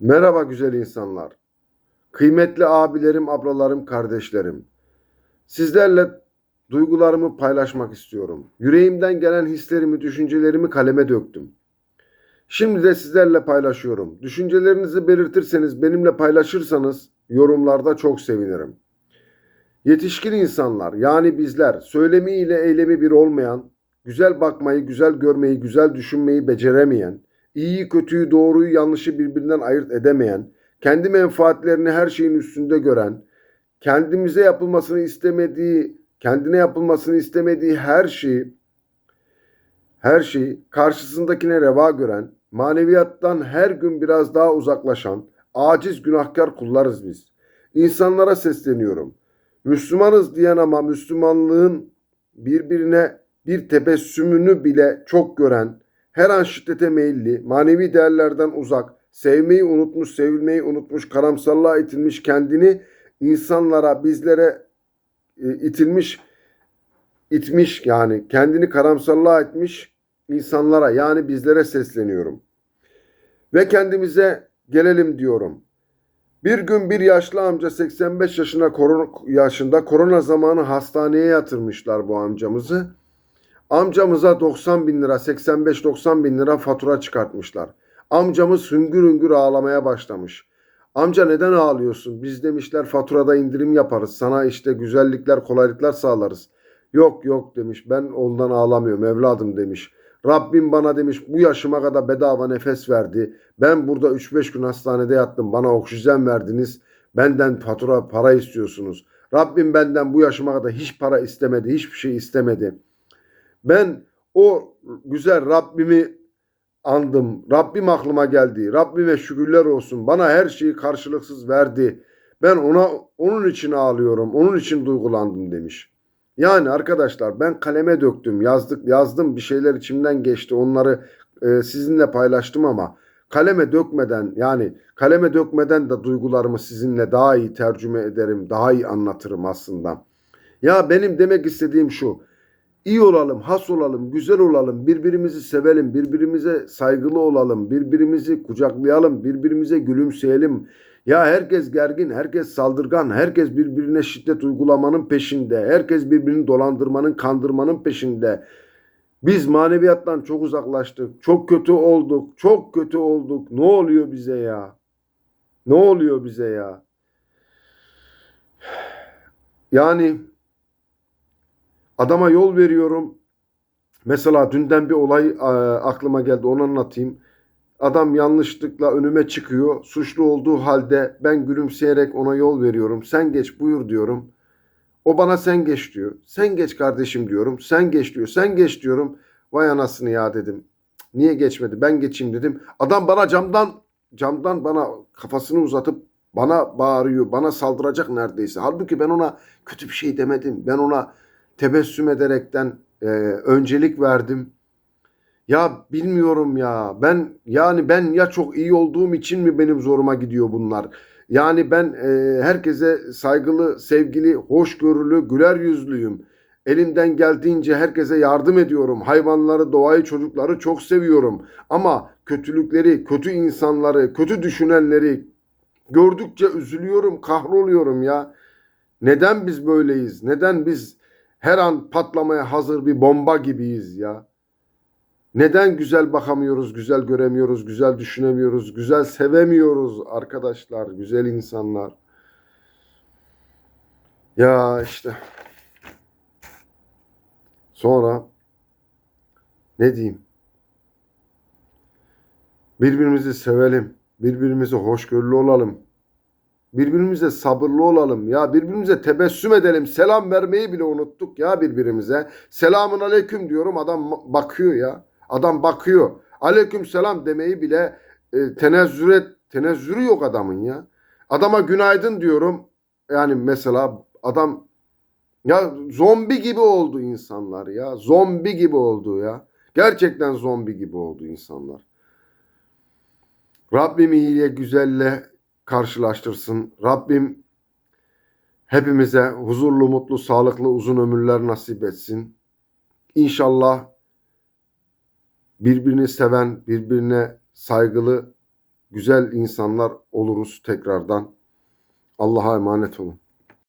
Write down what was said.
Merhaba güzel insanlar. Kıymetli abilerim, ablalarım, kardeşlerim. Sizlerle duygularımı paylaşmak istiyorum. Yüreğimden gelen hislerimi, düşüncelerimi kaleme döktüm. Şimdi de sizlerle paylaşıyorum. Düşüncelerinizi belirtirseniz, benimle paylaşırsanız yorumlarda çok sevinirim. Yetişkin insanlar yani bizler söylemiyle eylemi bir olmayan, güzel bakmayı, güzel görmeyi, güzel düşünmeyi beceremeyen, iyiyi, kötüyü, doğruyu, yanlışı birbirinden ayırt edemeyen, kendi menfaatlerini her şeyin üstünde gören, kendimize yapılmasını istemediği, kendine yapılmasını istemediği her şeyi, her şeyi karşısındakine reva gören, maneviyattan her gün biraz daha uzaklaşan, aciz günahkar kullarız biz. İnsanlara sesleniyorum. Müslümanız diyen ama Müslümanlığın birbirine bir tebessümünü bile çok gören, her an şiddete meyilli, manevi değerlerden uzak, sevmeyi unutmuş, sevilmeyi unutmuş, karamsarlığa itilmiş, kendini insanlara, bizlere e, itilmiş, itmiş yani kendini karamsarlığa etmiş insanlara yani bizlere sesleniyorum. Ve kendimize gelelim diyorum. Bir gün bir yaşlı amca 85 yaşına yaşında korona zamanı hastaneye yatırmışlar bu amcamızı. Amcamıza 90 bin lira 85-90 bin lira fatura çıkartmışlar. Amcamız hüngür hüngür ağlamaya başlamış. Amca neden ağlıyorsun? Biz demişler faturada indirim yaparız. Sana işte güzellikler kolaylıklar sağlarız. Yok yok demiş ben ondan ağlamıyorum evladım demiş. Rabbim bana demiş bu yaşıma kadar bedava nefes verdi. Ben burada 3-5 gün hastanede yattım. Bana oksijen verdiniz. Benden fatura para istiyorsunuz. Rabbim benden bu yaşıma kadar hiç para istemedi. Hiçbir şey istemedi. Ben o güzel Rabbimi andım. Rabbim aklıma geldi. Rabbime şükürler olsun. Bana her şeyi karşılıksız verdi. Ben ona onun için ağlıyorum. Onun için duygulandım demiş. Yani arkadaşlar ben kaleme döktüm, yazdık, yazdım bir şeyler içimden geçti. Onları e, sizinle paylaştım ama kaleme dökmeden yani kaleme dökmeden de duygularımı sizinle daha iyi tercüme ederim, daha iyi anlatırım aslında. Ya benim demek istediğim şu. İyi olalım, has olalım, güzel olalım, birbirimizi sevelim, birbirimize saygılı olalım, birbirimizi kucaklayalım, birbirimize gülümseyelim. Ya herkes gergin, herkes saldırgan, herkes birbirine şiddet uygulamanın peşinde, herkes birbirini dolandırmanın, kandırmanın peşinde. Biz maneviyattan çok uzaklaştık, çok kötü olduk, çok kötü olduk. Ne oluyor bize ya? Ne oluyor bize ya? Yani adama yol veriyorum. Mesela dünden bir olay e, aklıma geldi onu anlatayım. Adam yanlışlıkla önüme çıkıyor. Suçlu olduğu halde ben gülümseyerek ona yol veriyorum. Sen geç buyur diyorum. O bana sen geç diyor. Sen geç kardeşim diyorum. Sen geç diyor. Sen geç diyorum. Vay anasını ya dedim. Niye geçmedi? Ben geçeyim dedim. Adam bana camdan camdan bana kafasını uzatıp bana bağırıyor. Bana saldıracak neredeyse. Halbuki ben ona kötü bir şey demedim. Ben ona tebessüm ederekten e, öncelik verdim. Ya bilmiyorum ya. Ben yani ben ya çok iyi olduğum için mi benim zoruma gidiyor bunlar? Yani ben e, herkese saygılı, sevgili, hoşgörülü, güler yüzlüyüm. Elimden geldiğince herkese yardım ediyorum. Hayvanları, doğayı, çocukları çok seviyorum. Ama kötülükleri, kötü insanları, kötü düşünenleri gördükçe üzülüyorum, kahroluyorum ya. Neden biz böyleyiz? Neden biz her an patlamaya hazır bir bomba gibiyiz ya? Neden güzel bakamıyoruz, güzel göremiyoruz, güzel düşünemiyoruz, güzel sevemiyoruz arkadaşlar, güzel insanlar? Ya işte. Sonra ne diyeyim? Birbirimizi sevelim, birbirimize hoşgörülü olalım. Birbirimize sabırlı olalım ya birbirimize tebessüm edelim. Selam vermeyi bile unuttuk ya birbirimize. Selamun aleyküm diyorum adam bakıyor ya. Adam bakıyor. Aleyküm selam demeyi bile e, tenezzür et, tenezzürü yok adamın ya. Adama günaydın diyorum. Yani mesela adam ya zombi gibi oldu insanlar ya. Zombi gibi oldu ya. Gerçekten zombi gibi oldu insanlar. Rabbim iyiye güzelle karşılaştırsın. Rabbim hepimize huzurlu, mutlu, sağlıklı, uzun ömürler nasip etsin. İnşallah birbirini seven, birbirine saygılı, güzel insanlar oluruz tekrardan. Allah'a emanet olun.